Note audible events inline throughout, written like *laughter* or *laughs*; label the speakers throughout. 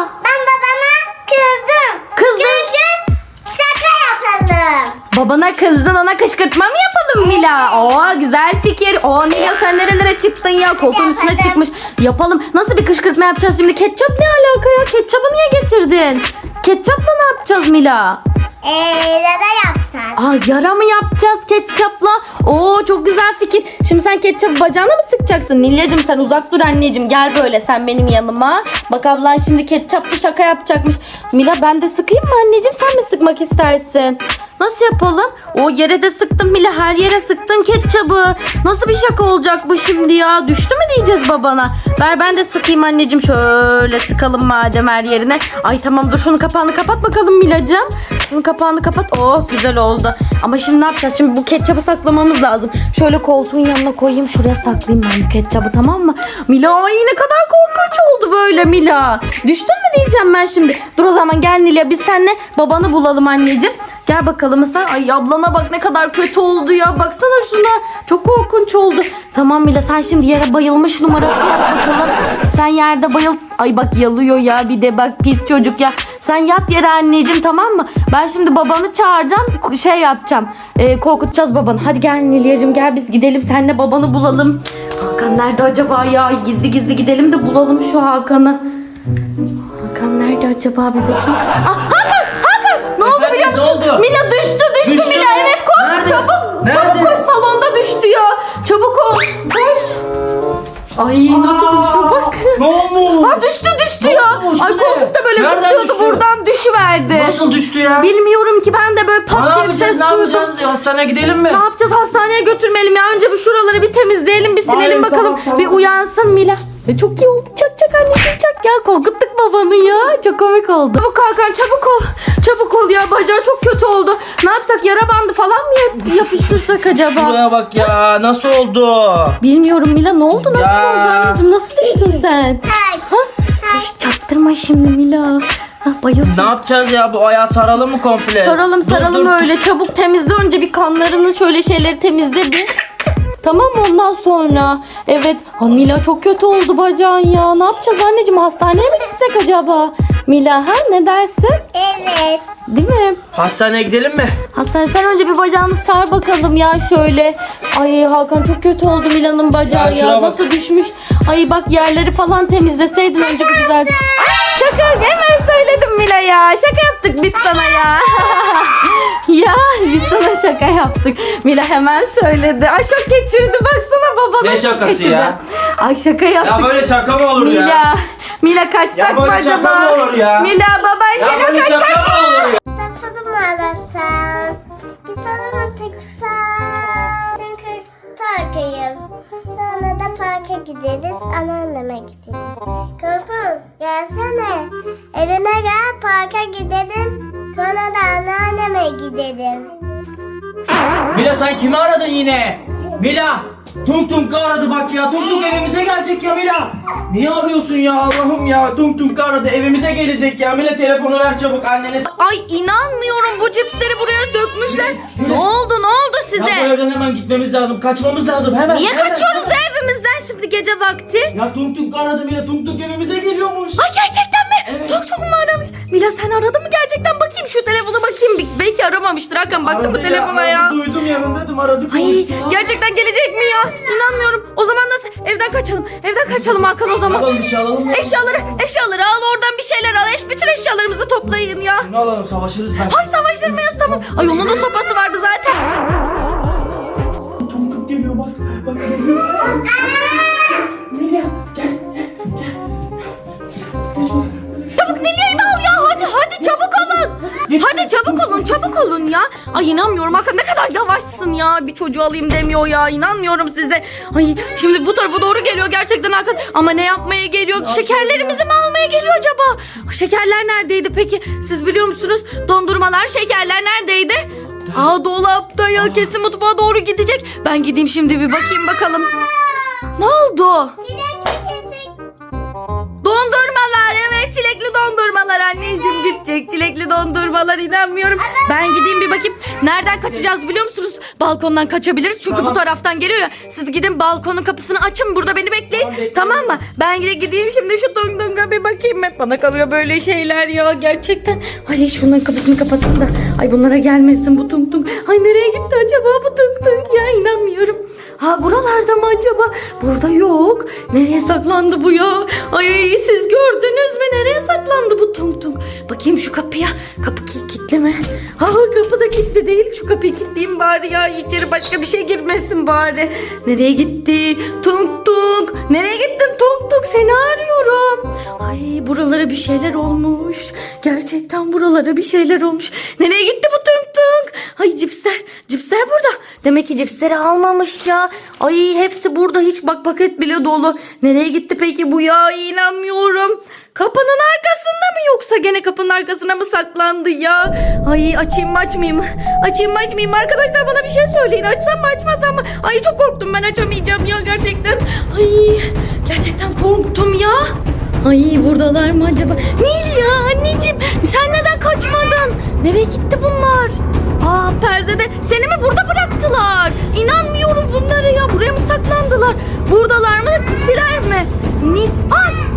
Speaker 1: Ben babama kızdım.
Speaker 2: Kızdın.
Speaker 1: Çünkü şaka yapalım.
Speaker 2: Babana kızdın ona kışkırtma mı yapalım Mila? Oo güzel fikir. Oo Nilay sen nerelere çıktın ya? Koltuğun üstüne çıkmış. Yapalım. Nasıl bir kışkırtma yapacağız şimdi? Ketçap ne alaka ya? Ketçapı niye getirdin? Ketçapla ne yapacağız Mila?
Speaker 1: Eee dada yapacağız.
Speaker 2: Aa yara mı yapacağız ketçapla? Oo çok güzel fikir. Şimdi sen ketçapı bacağına mı sıkacaksın? Nilyacığım sen uzak dur anneciğim. Gel böyle sen benim yanıma. Bak ablan şimdi ketçaplı şaka yapacakmış. Mila ben de sıkayım mı anneciğim? Sen mi sıkmak istersin? Nasıl yapalım? O yere de sıktın Mila her yere sıktın ketçabı. Nasıl bir şaka olacak bu şimdi ya? Düştü mü diyeceğiz babana? Ver ben de sıkayım anneciğim. Şöyle sıkalım madem her yerine. Ay tamam dur şunun kapağını kapat bakalım Milacığım. Şunun kapağını kapat. Oh güzel oldu. Ama şimdi ne yapacağız? Şimdi bu ketçabı saklamamız lazım. Şöyle koltuğun yanına koyayım. Şuraya saklayayım ben bu ketçabı tamam mı? Mila ay ne kadar korkunç oldu böyle Mila. Düştün mü diyeceğim ben şimdi. Dur o zaman gel Nilya biz seninle babanı bulalım anneciğim. Gel bakalım sen. Ay ablana bak ne kadar kötü oldu ya. Baksana şuna. Çok korkunç oldu. Tamam Mila sen şimdi yere bayılmış numarası yap bakalım. Sen yerde bayıl. Ay bak yalıyor ya bir de bak pis çocuk ya. Sen yat yere anneciğim tamam mı? Ben şimdi babanı çağıracağım. Şey yapacağım. Ee, korkutacağız babanı. Hadi gel Nilyacığım gel biz gidelim. Senle babanı bulalım. Hakan nerede acaba ya? Gizli gizli gidelim de bulalım şu Hakan'ı. Hakan nerede acaba bir bakayım. Ah, Hakan! Hakan! Ne oldu
Speaker 3: Efendim,
Speaker 2: biliyor
Speaker 3: ne
Speaker 2: musun?
Speaker 3: oldu?
Speaker 2: Mila düştü düştü,
Speaker 3: Düştü
Speaker 2: Mila
Speaker 3: mü?
Speaker 2: evet koş
Speaker 3: Nerede?
Speaker 2: çabuk
Speaker 3: Nerede?
Speaker 2: çabuk koş salonda düştü ya. Çabuk ol koş. Ay nasıl koşuyor bak.
Speaker 3: Ne olmuş?
Speaker 2: Ha düştü ya.
Speaker 3: olmuş?
Speaker 2: Ay
Speaker 3: Bu ne?
Speaker 2: koltukta böyle
Speaker 3: Nereden
Speaker 2: zıplıyordu
Speaker 3: düştü?
Speaker 2: buradan düşüverdi.
Speaker 3: Nasıl düştü ya?
Speaker 2: Bilmiyorum ki ben de böyle pat
Speaker 3: ne
Speaker 2: diye bir ses
Speaker 3: yapacağız? Ne
Speaker 2: duydum.
Speaker 3: yapacağız? Hastaneye gidelim mi?
Speaker 2: Ne yapacağız? Hastaneye götürmeyelim ya. Önce bir şuraları bir temizleyelim, bir silelim
Speaker 3: Ay,
Speaker 2: bakalım.
Speaker 3: tamam, tamam.
Speaker 2: Bir uyansın Mila. Ya çok iyi oldu. Çak çak anneciğim çak ya. Korkuttuk babanı ya. Çok komik oldu. Çabuk Hakan çabuk ol. Çabuk ol ya. Bacağı çok kötü oldu. Ne yapsak? Yara bandı falan mı yap- yapıştırsak *laughs* acaba?
Speaker 3: Şuraya bak ya. Nasıl oldu?
Speaker 2: Bilmiyorum Mila. Ne oldu? Nasıl
Speaker 3: Ya.
Speaker 2: oldu anneciğim? Nasıl düştün sen?
Speaker 1: Tak.
Speaker 2: Ha? Çaktırma şimdi Mila. Ha, bayılsın.
Speaker 3: Ne yapacağız ya? Bu ayağı saralım mı komple?
Speaker 2: Saralım
Speaker 3: Dur,
Speaker 2: saralım
Speaker 3: dur,
Speaker 2: öyle çabuk temizle önce bir kanlarını şöyle şeyleri temizle bir. Tamam mı ondan sonra? Evet. Ha, Mila çok kötü oldu bacağın ya. Ne yapacağız anneciğim hastaneye mi gitsek acaba? Mila ha ne dersin?
Speaker 1: Evet.
Speaker 2: Değil mi?
Speaker 3: Hastaneye gidelim mi?
Speaker 2: Hastane sen önce bir bacağını sar bakalım ya şöyle. Ay Hakan çok kötü oldu Mila'nın bacağı
Speaker 3: Ya
Speaker 2: ya.
Speaker 3: şuna bak.
Speaker 2: Nasıl düşmüş. Ay bak yerleri falan temizleseydin önce bir güzel. Ay, şaka hemen söyledim Mila ya. Şaka yaptık biz sana ya. *laughs* ya biz sana şaka yaptık. Mila hemen söyledi. Ay şok geçirdi baksana babana.
Speaker 3: Ne
Speaker 2: şok
Speaker 3: şakası
Speaker 2: geçirdi.
Speaker 3: ya?
Speaker 2: Ay şaka yaptık.
Speaker 3: Ya böyle şaka mı olur ya?
Speaker 2: Mila. Mila kaçsak
Speaker 3: Ya
Speaker 2: mı
Speaker 3: böyle
Speaker 2: acaba?
Speaker 3: şaka mı olur ya?
Speaker 2: Mila baban
Speaker 3: Ya
Speaker 2: gene
Speaker 3: böyle
Speaker 2: kaçsak
Speaker 3: şaka mı olur ya?
Speaker 1: Telefonu mu arasam? Bir tane tıksam. Çünkü takayım. Sonra da parka gideriz. Anneanneme gideriz. Korkun gelsene. Evime gel parka gidelim. Sonra da anneanneme gidelim.
Speaker 3: Mila sen kimi aradın yine? Mila! Tung Tung aradı bak ya. Tung Tung evimize gelecek ya Mila. Niye arıyorsun ya Allah'ım ya? Tung Tung aradı evimize gelecek ya. Mila telefonu ver çabuk annene.
Speaker 2: Ay inanmıyorum bu cipsleri buraya dökmüşler. Ne oldu ne oldu
Speaker 3: Ya bu
Speaker 2: size?
Speaker 3: evden hemen gitmemiz lazım. Kaçmamız lazım hemen.
Speaker 2: Niye
Speaker 3: hemen,
Speaker 2: kaçıyoruz
Speaker 3: hemen.
Speaker 2: evimizden şimdi gece vakti?
Speaker 3: Ya Tung Tung aradı Mila. Tung Tung evimize geliyormuş.
Speaker 2: Ay gerçekten?
Speaker 3: Evet.
Speaker 2: Tok tok mu aramış? Mila sen aradın mı gerçekten? Bakayım şu telefona bakayım. Belki aramamıştır Hakan baktın mı
Speaker 3: Aradı
Speaker 2: telefona
Speaker 3: aradı,
Speaker 2: ya?
Speaker 3: Duydum yanındaydım aradı
Speaker 2: Ay
Speaker 3: konuştu.
Speaker 2: gerçekten gelecek mi ya? İnanmıyorum. O zaman nasıl? Evden kaçalım. Evden kaçalım Hakan o zaman.
Speaker 3: Alalım bir şey alalım ya.
Speaker 2: Eşyaları, eşyaları al oradan bir şeyler al. Eş, bütün eşyalarımızı toplayın ya.
Speaker 3: Şunu alalım savaşırız ben.
Speaker 2: Ay savaşır mıyız tamam. Ay onun da sopası vardı zaten.
Speaker 3: Tung geliyor bak. Bak geliyor. Mila gel.
Speaker 2: Çabuk Nilya'yı da al ya hadi hadi çabuk olun. Hadi çabuk olun çabuk olun ya. Ay inanmıyorum Hakan ne kadar yavaşsın ya. Bir çocuğu alayım demiyor ya inanmıyorum size. Ay şimdi bu tarafa doğru geliyor gerçekten Hakan. Ama ne yapmaya geliyor? Şekerlerimizi mi almaya geliyor acaba? Şekerler neredeydi peki? Siz biliyor musunuz? Dondurmalar şekerler neredeydi? Aa dolapta ya kesin mutfağa doğru gidecek. Ben gideyim şimdi bir bakayım bakalım. Ne oldu?
Speaker 1: Bir dakika kesin.
Speaker 2: Dondurmalar evet çilekli dondurmalar anneciğim gidecek çilekli dondurmalar inanmıyorum. Ben gideyim bir bakayım. Nereden kaçacağız biliyor musunuz? Balkondan kaçabiliriz. Çünkü
Speaker 3: Tamam.
Speaker 2: bu taraftan geliyor ya. Siz gidin balkonun kapısını açın burada beni bekleyin.
Speaker 3: Tamam, bekliyorum.
Speaker 2: Tamam mı? Ben de gideyim şimdi şu tung tunga bir bakayım. Hep bana kalıyor böyle şeyler ya gerçekten. Ay şunların kapısını kapatayım da. Ay bunlara gelmesin bu tung tung. Ay nereye gitti acaba bu tung tung ya inanmıyorum. Ha buralarda mı acaba? Burada yok. Nereye saklandı bu ya? Ay siz gördünüz mü? Nereye saklandı bu tung tung? Bakayım şu kapıya. Kapı ki- kilitli mi? Ha kapı da kilitli değil. Şu kapıyı kilitleyeyim bari ya. İçeri başka bir şey girmesin bari. Nereye gitti? Tung tung. Nereye gittin tung tung? Seni arıyorum. Ay buralara bir şeyler olmuş. Gerçekten buralara bir şeyler olmuş. Nereye gitti bu tung tung? Ay cipsler. Cipsler burada. Demek ki cipsleri almamış ya. Ay hepsi burada. Hiç bak paket bile dolu. Nereye gitti peki bu ya? İnanmıyorum. Kapının arkasında mı yoksa gene kapının arkasına mı saklandı ya? Ay açayım mı açmayayım? Açayım mı açmayayım? Arkadaşlar bana bir şey söyleyin. Açsam mı açmasam mı? Ay çok korktum ben açamayacağım ya gerçekten. Ay gerçekten korktum ya. Ay buradalar mı acaba? Nil ya anneciğim sen neden kaçmadın? Nereye gitti bunlar? Aa perdede seni mi burada bıraktılar? İnanmıyorum bunlara ya buraya mı saklandılar? Buradalar mı gittiler mi? Nil Aa gittiler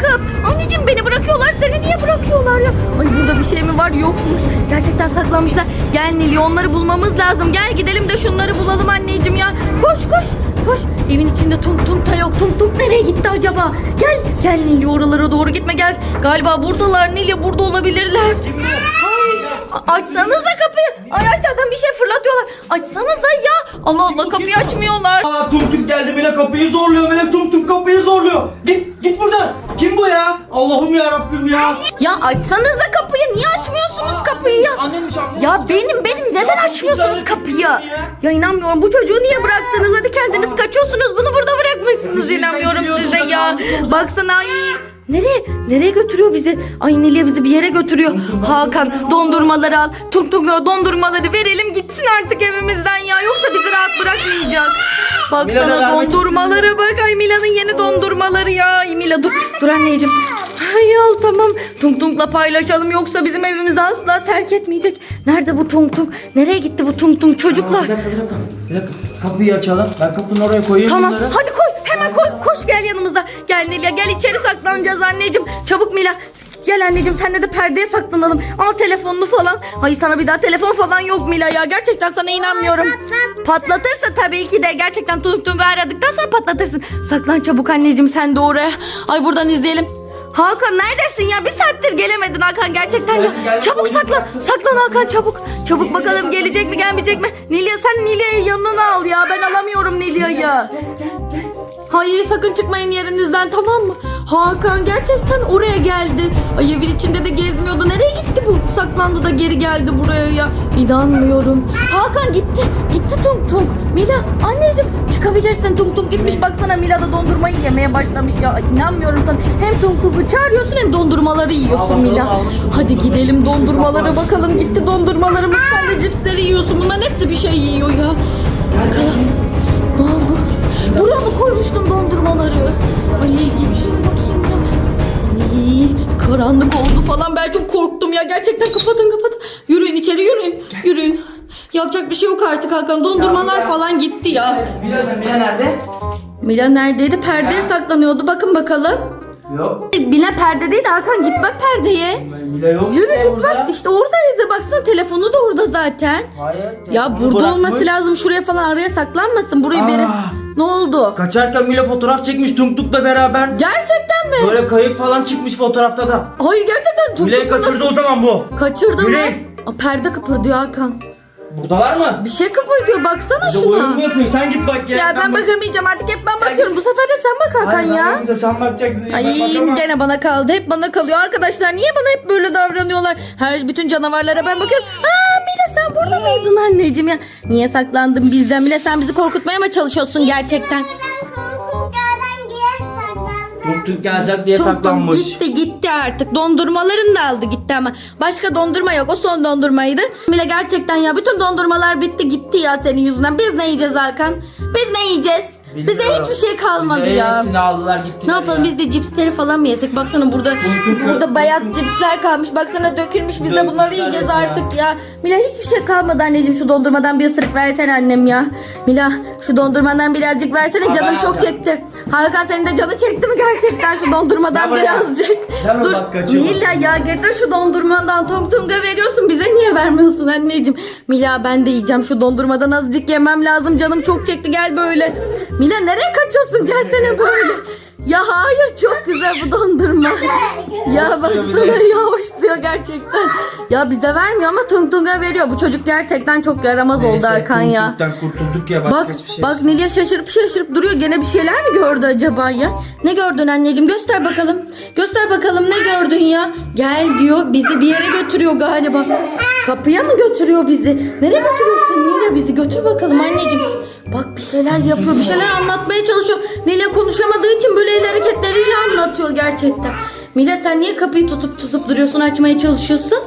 Speaker 2: bırakıp? Anneciğim beni bırakıyorlar seni niye bırakıyorlar ya? Ay burada bir şey mi var yokmuş. Gerçekten saklanmışlar. Gel Nil onları bulmamız lazım. Gel gidelim de şunları bulalım anneciğim ya. Koş koş koş. Evin içinde tung tung da yok. Tung tung nereye gitti acaba? Gel gel Nil oralara doğru gitme gel. Galiba buradalar Nil ya burada olabilirler. Ay, açsanıza kapıyı. Ay aşağıdan bir şey fırlatıyorlar. Açsanıza ya. Allah Allah kapıyı açmıyorlar.
Speaker 3: Aa tum tum geldi Mila kapıyı zorluyor Mila tum tum kapıyı zorluyor. Git git buradan. Kim bu ya? Allah'ım ya Rabbim ya.
Speaker 2: Ya açsanıza kapıyı. Niye açmıyorsunuz kapıyı ya?
Speaker 3: Annenmiş annem.
Speaker 2: Ya benim benim neden açmıyorsunuz kapıyı? Ya inanmıyorum bu çocuğu niye bıraktınız? Hadi kendiniz kaçıyorsunuz bunu burada bırakmışsınız. İnanmıyorum size
Speaker 3: da
Speaker 2: ya. Baksana ay. Nereye? Nereye götürüyor bizi? Ay Nilya bizi bir yere götürüyor. Hakan dondurmaları al. Tuk tuk dondurmaları verelim gitsin artık evimizden ya. Yoksa bizi rahat bırakmayacak.
Speaker 3: Mila'na
Speaker 2: Baksana
Speaker 3: vermek
Speaker 2: dondurmalara bak. Ay Mila'nın yeni dondurmaları ya. Ay Mila dur. Dur anneciğim. Ay al tamam. Tung Tung'la paylaşalım yoksa bizim evimizi asla terk etmeyecek. Nerede bu Tung Tung? Nereye gitti bu Tung Tung çocuklar?
Speaker 3: Bir dakika bir dakika. Bir dakika. Kapıyı açalım. Ben kapının oraya koyayım
Speaker 2: Tamam
Speaker 3: bunları.
Speaker 2: hadi koy hemen koy koş gel yanımıza. Gel Nilya gel içeri saklanacağız anneciğim. Çabuk Mila gel anneciğim senle de perdeye saklanalım. Al telefonunu falan. Ay sana bir daha telefon falan yok Mila ya. Gerçekten sana inanmıyorum. Patlatırsa tabii ki de gerçekten Tung Tung'u aradıktan sonra patlatırsın. Saklan çabuk anneciğim sen de oraya. Ay buradan izleyelim. Hakan neredesin ya? Bir saattir gelemedin Hakan gerçekten ya. Çabuk saklan. Saklan Hakan çabuk. Çabuk bakalım gelecek mi gelmeyecek mi? Nilya sen Nilya'yı yanına al ya. Ben alamıyorum Nilya'yı. Hayır sakın çıkmayın yerinizden tamam mı? Hakan gerçekten oraya geldi. Ay evin içinde de gezmiyordu. Nereye gitti bu? Saklandı da geri geldi buraya ya. İnanmıyorum. Hakan gitti. Gitti Tung Tung. Mila anneciğim çıkabilirsin. Tung Tung gitmiş. Baksana Mila da dondurmayı yemeye başlamış ya. Ay, İnanmıyorum sana. Hem Tung Tung'u çağırıyorsun hem dondurmaları yiyorsun Mila.
Speaker 3: almış?
Speaker 2: Hadi gidelim dondurmalara bakalım. Gitti dondurmalarımız. Sen de cipsleri yiyorsun. Bunların hepsi bir şey yiyor ya. Bakalım. Ne oldu? Buraya mı koymuştun dondurmaları? Ay gitti karanlık oldu falan. Ben çok korktum ya. Gerçekten kapatın kapatın. Yürüyün içeri yürüyün. Yürüyün. Yapacak bir şey yok artık Hakan. Dondurmalar
Speaker 3: Ya, ya.
Speaker 2: falan gitti ya.
Speaker 3: Mila sen Mila nerede?
Speaker 2: Mila neredeydi? Perdeye saklanıyordu. Bakın bakalım.
Speaker 3: Yok.
Speaker 2: Mila perdedeydi Hakan. Git bak perdeye.
Speaker 3: Mila yok.
Speaker 2: Yürü
Speaker 3: işte
Speaker 2: git bak. İşte oradaydı. Baksana telefonu da orada zaten.
Speaker 3: Hayır.
Speaker 2: Ya
Speaker 3: telefonu
Speaker 2: burada
Speaker 3: bırakmış.
Speaker 2: olması lazım. Şuraya falan araya saklanmasın. Burayı
Speaker 3: Aa.
Speaker 2: Ne oldu?
Speaker 3: Kaçarken Mila fotoğraf çekmiş Tung Tung'la beraber.
Speaker 2: Gerçekten mi?
Speaker 3: Böyle kayık falan çıkmış fotoğrafta da.
Speaker 2: Ay gerçekten tuttu.
Speaker 3: Mila'yı kaçırdı o zaman bu.
Speaker 2: Kaçırdı mı?
Speaker 3: Mila'yı.
Speaker 2: Aa, perde kıpırdıyor Hakan.
Speaker 3: Buradalar mı?
Speaker 2: Bir şey kıpırdıyor baksana
Speaker 3: Bir de oyun
Speaker 2: şuna.
Speaker 3: mu yapıyor? Sen git bak ya.
Speaker 2: Ya ben
Speaker 3: bak-
Speaker 2: bakamayacağım artık hep ben bakıyorum. Bu sefer de sen bak Hakan
Speaker 3: Hayır, ben
Speaker 2: ya.
Speaker 3: bakamayacağım, Sen bakacaksın. ya,
Speaker 2: Ay
Speaker 3: ben
Speaker 2: gene bana kaldı. Hep bana kalıyor. Arkadaşlar niye bana hep böyle davranıyorlar? Her bütün canavarlara ben bakıyorum. Aa Mila sen burada mıydın anneciğim ya? Niye saklandın bizden bile? Sen bizi korkutmaya mı çalışıyorsun gerçekten?
Speaker 3: Tung Tung gelecek diye saklanmış.
Speaker 2: gitti gitti artık. Dondurmalarını da aldı gitti ama. Başka dondurma yok. O son dondurmaydı. Mila gerçekten ya bütün dondurmalar bitti gitti ya senin yüzünden. Biz ne yiyeceğiz Hakan? Biz ne yiyeceğiz? Bize
Speaker 3: Bilmiyorum.
Speaker 2: hiçbir şey kalmadı
Speaker 3: Bize
Speaker 2: ya.
Speaker 3: Hepsini aldılar gittiler
Speaker 2: Ne yapalım
Speaker 3: ya.
Speaker 2: biz de cipsleri falan mı yesek? Baksana burada burada bayat cipsler kalmış. Baksana dökülmüş. Biz de bunları
Speaker 3: Dökmüşler
Speaker 2: yiyeceğiz
Speaker 3: ya.
Speaker 2: artık ya. Mila hiçbir şey kalmadı anneciğim. Şu dondurmadan bir ısırık versene annem ya. Mila şu dondurmadan birazcık versene.
Speaker 3: Aa,
Speaker 2: Canım çok
Speaker 3: alacağım.
Speaker 2: çekti. Hakan senin de canı çekti mi gerçekten şu dondurmadan birazcık? Dur
Speaker 3: bak.
Speaker 2: Mila ya getir şu dondurmadan. Tung Tung'a veriyorsun. Bize niye vermiyorsun anneciğim? Mila ben de yiyeceğim. Şu dondurmadan azıcık yemem lazım. Canım çok çekti. Gel böyle. Mila nereye kaçıyorsun? Gelsene böyle. Ya hayır çok güzel bu dondurma. ya baksana ya hoş diyor gerçekten. Ya bize vermiyor ama Tung Tung'a veriyor. Bu çocuk gerçekten çok yaramaz oldu Hakan ya.
Speaker 3: kurtulduktan kurtulduk ya başka
Speaker 2: Bak
Speaker 3: hiçbir şey.
Speaker 2: bak Nilya şaşırıp şaşırıp duruyor. Gene bir şeyler mi gördü acaba ya? Ne gördün anneciğim? Göster bakalım. Göster bakalım ne gördün ya? Gel diyor. Bizi bir yere götürüyor galiba. Kapıya mı götürüyor bizi? Nereye götürüyorsun Nilya bizi? Götür bakalım anneciğim. Bak bir şeyler yapıyor. Bir şeyler anlatmaya çalışıyor. Nilya konuşamadığı için böyle el hareketleriyle anlatıyor gerçekten. Mila sen niye kapıyı tutup tutup duruyorsun açmaya çalışıyorsun?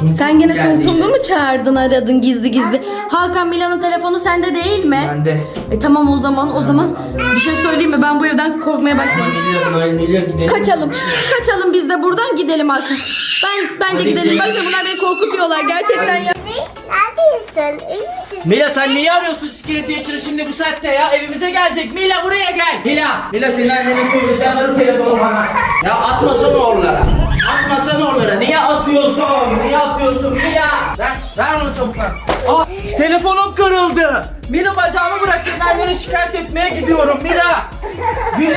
Speaker 3: Tung
Speaker 2: Sen gene
Speaker 3: geldi
Speaker 2: Tung Tung'u
Speaker 3: yine.
Speaker 2: mu çağırdın aradın gizli gizli? Hakan Mila'nın telefonu sende değil mi?
Speaker 3: Ben de.
Speaker 2: E tamam o zaman o zaman bir şey söyleyeyim mi? Ben bu evden korkmaya başladım.
Speaker 3: Geliyor geliyor gidelim.
Speaker 2: Kaçalım. Kaçalım biz de buradan gidelim Hakan. Ben bence
Speaker 3: Hadi
Speaker 2: gidelim.
Speaker 3: gidelim.
Speaker 2: Bence bunlar beni korkutuyorlar gerçekten ya.
Speaker 1: Ne yapıyorsun? İyi misin?
Speaker 3: Mila sen niye arıyorsun Secret Teacher'ı şimdi bu saatte ya? Evimize gelecek. Mila buraya gel. Mila. Mila senin annene söyleyeceğim o telefonu bana. Ya atmasana oralara. Atmasana oralara. Niye atıyorsun? Niye atıyorsun Mila? Ver, ver onu çabuk. Aa, telefonum kırıldı. Mila bacağımı bırak senin annene şikayet etmeye gidiyorum Mila. Yürü.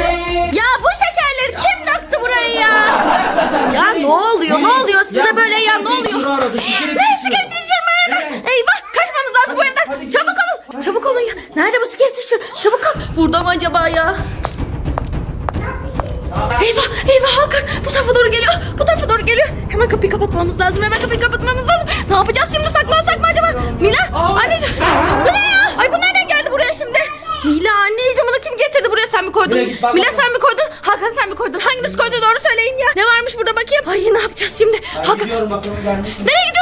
Speaker 2: Ya bu şekerleri kim döktü buraya ya? Ya ne oluyor? Ne oluyor size böyle ya? Ne oluyor? Ne sigara teacher mi aradı?
Speaker 3: Evet.
Speaker 2: Eyvah kaçmamız lazım bu evden.
Speaker 3: hadi
Speaker 2: Çabuk olun. Çabuk olun ya. Nerede bu sigara teacher? Çabuk ol. Burada mı acaba ya? Eyvah eyvah Hakan bu tarafa doğru geliyor. Bu tarafa doğru geliyor. Hemen kapıyı kapatmamız lazım. Hemen kapıyı kapatmamız lazım. Ne yapacağız şimdi saklansak mı acaba? Mila anneciğim. Bu ne ya? Ay bu nereden geldi buraya şimdi? Mila anneciğim bunu kim getirdi buraya sen mi koydun?
Speaker 3: Mila git bak
Speaker 2: Mila sen mi koydun? Hakan sen mi koydun? Hanginiz koydu doğru söyleyin ya. Ne varmış burada bakayım? Ay ne yapacağız şimdi?
Speaker 3: Ben
Speaker 2: Hakan
Speaker 3: gidiyorum bakalım gelmiş mi?
Speaker 2: nereye gidiyorsun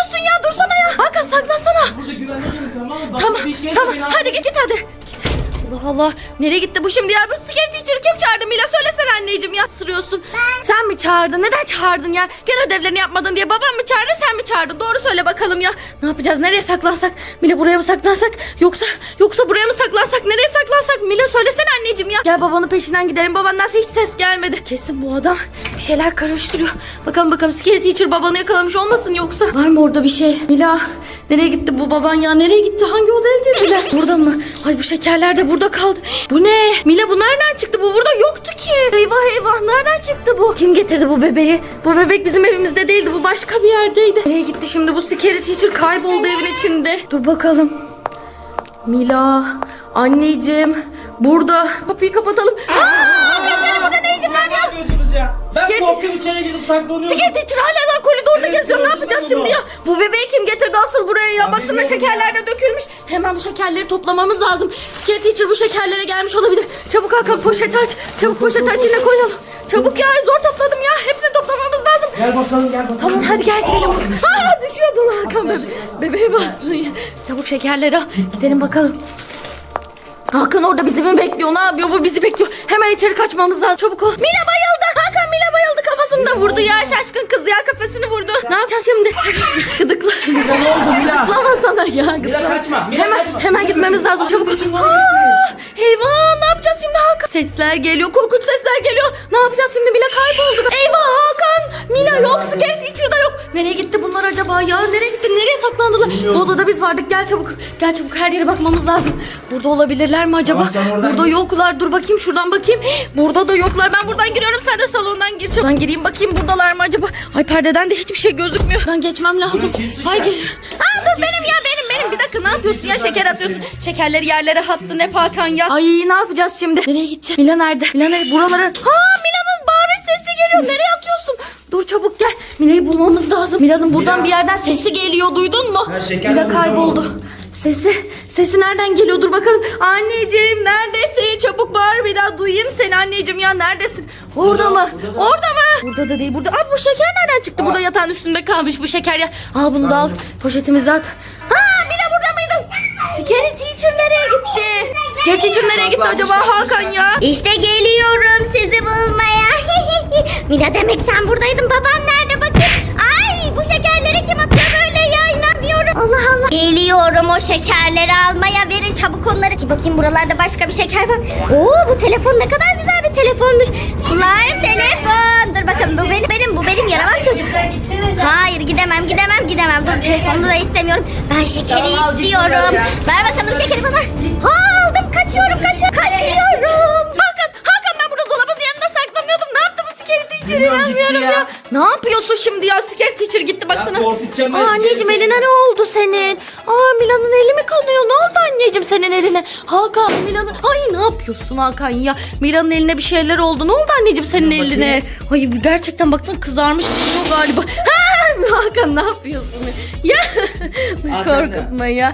Speaker 3: tamam? Başka
Speaker 2: Tamam hadi git git hadi. Git. Allah Allah. Nereye gitti bu şimdi ya? Bu sigara teacher'ı kim çağırdı Mila? Söylesene anneciğim ya. Sırıyorsun. Sen mi çağırdın? Neden çağırdın ya? Gel ödevlerini yapmadın diye babam mı çağırdı sen mi çağırdın? Doğru söyle bakalım ya. Ne yapacağız? Nereye saklansak? Mila buraya mı saklansak? Yoksa yoksa buraya mı saklansak? Nereye saklansak? Mila söylesene anneciğim ya. Gel babanın peşinden gidelim. Babandan hiç ses gelmedi. Kesin bu adam bir şeyler karıştırıyor. Bakalım bakalım sigara teacher babanı yakalamış olmasın yoksa? Var mı orada bir şey? Mila nereye gitti bu baban ya? Nereye gitti? Hangi odaya girdiler? Burada mı? Ay bu şekerler de burada kaldı. Bu ne? Mila bu nereden çıktı? Bu burada yoktu ki. Eyvah eyvah nereden çıktı bu? Kim getirdi bu bebeği? Bu bebek bizim evimizde değildi. Bu başka bir yerdeydi. Nereye gitti şimdi bu scary teacher kayboldu evin içinde. Dur bakalım. Mila anneciğim burada kapıyı kapatalım. Aa, senin burada ne işin var
Speaker 3: Ne
Speaker 2: ya?
Speaker 3: yapıyorsunuz ya? Ben
Speaker 2: Sigara
Speaker 3: korktum içeri girip saklanıyorum.
Speaker 2: Sigara teacher hala daha koridorda
Speaker 3: Evet,
Speaker 2: geziyor. Ne
Speaker 3: gördüm
Speaker 2: yapacağız
Speaker 3: onu.
Speaker 2: şimdi ya? Bu bebeği kim getirdi asıl buraya ya? Baksana
Speaker 3: bilmiyorum
Speaker 2: şekerler de dökülmüş. Hemen bu şekerleri toplamamız lazım. Sigara teacher bu şekerlere gelmiş olabilir. Çabuk Hakan poşeti aç. Çabuk poşeti aç içine koyalım. Çabuk ya zor topladım ya. Hepsini toplamamız lazım.
Speaker 3: Gel bakalım gel bakalım.
Speaker 2: Tamam hadi gel gidelim. Aa düşüyordu lan Hakan bebe bebeğe bastın ya. Çabuk şekerleri al. Gidelim bakalım. Hakan orada bizi mi bekliyor? Ne yapıyor? Bu bizi bekliyor. Hemen içeri kaçmamız lazım. Çabuk ol. Mila bayıldı. Hakan Mila bayıldı. Kafasını da vurdu ya. Şaşkın kız ya. Kafasını vurdu. Ne yapacağız şimdi? Gıdıkla.
Speaker 3: Ne oldu Mila?
Speaker 2: Gıdıklama sana ya.
Speaker 3: Mila
Speaker 2: Gıdıklama.
Speaker 3: kaçma. Mila
Speaker 2: Hemen,
Speaker 3: kaçma.
Speaker 2: hemen gitmemiz lazım. Çabuk. Aa, eyvah ne yapacağız şimdi Hakan? Sesler geliyor. Korkunç sesler geliyor. Ne yapacağız şimdi? Mila kayboldu. Eyvah Hakan. Mila yok. Scary Teacher da yok. Nereye gitti bunlar acaba ya? Nereye gitti? Nereye saklandılar? Bu odada biz vardık. Gel çabuk. Gel çabuk. Her yere bakmamız lazım. Burada olabilirler mi acaba?
Speaker 3: Tamam, sen oradan
Speaker 2: Burada
Speaker 3: gir.
Speaker 2: yoklar. Dur bakayım şuradan bakayım. Burada da yoklar. Ben buradan giriyorum. Sen de salondan gir. Buradan gireyim bakayım buradalar mı acaba? Ay perdeden de hiçbir şey gözükmüyor. Ben geçmem lazım.
Speaker 3: Buraya kim sıçrar?
Speaker 2: Ay gir. Aa dur benim ya benim benim. Bir dakika ne yapıyorsun ya? Şeker atıyorsun. Şekerleri yerlere attın hep Hakan ya. Ay ne yapacağız şimdi? Nereye gideceğiz? Mila nerede? Mila nerede? Buralara. Ha Mila'nın bağırış sesi geliyor. Nereye çabuk gel. Mila'yı bulmamız lazım. Mila'nın buradan
Speaker 3: Mila.
Speaker 2: bir yerden sesi geliyor. Duydun mu?
Speaker 3: Şeker
Speaker 2: Mila
Speaker 3: bulacağım
Speaker 2: kayboldu. Sesi, sesi nereden geliyor? Dur bakalım. Anneciğim neredesin? Çabuk bağır bir daha duyayım seni anneciğim ya neredesin? Orada
Speaker 3: Burada,
Speaker 2: mı?
Speaker 3: burada da.
Speaker 2: Orada mı? Burada da değil. Burada. Aa bu şeker nereden çıktı? Burada yatağın üstünde kalmış bu şeker ya. Al bunu da al. Poşetimize at. Ha Mila burada mıydın? Scary teacher nereye gitti? Scare teacher nereye gitti
Speaker 3: Saklanmış,
Speaker 2: acaba Hakan ya?
Speaker 1: İşte geliyorum sizi bulmaya. Mila demek sen buradaydın. Baban nerede bakayım? Ay bu şekerleri kim atıyor böyle ya inanmıyorum. Allah Allah. Geliyorum o şekerleri almaya. Verin çabuk onları ki bakayım buralarda başka bir şeker var. Oo bu telefon ne kadar güzel bir telefonmuş. Slime telefon. Dur bakalım bu benim benim bu benim yaramaz çocuk. Hayır gidemem gidemem gidemem. Dur telefonu da istemiyorum. Ben şekeri istiyorum. Ver bakalım şekeri
Speaker 2: ben Aa, anneciğim eline ne oldu senin? Aa Mila'nın eli mi kanıyor? Ne oldu anneciğim senin eline? Hakan Mila'nın... Ay ne yapıyorsun Hakan ya? Mila'nın eline bir şeyler oldu. Ne oldu anneciğim senin
Speaker 3: Bakayım.
Speaker 2: eline? Ay gerçekten baksana kızarmış gidiyor galiba. Ha, *laughs* Hakan ne yapıyorsun? Ya *laughs* korkutma ya.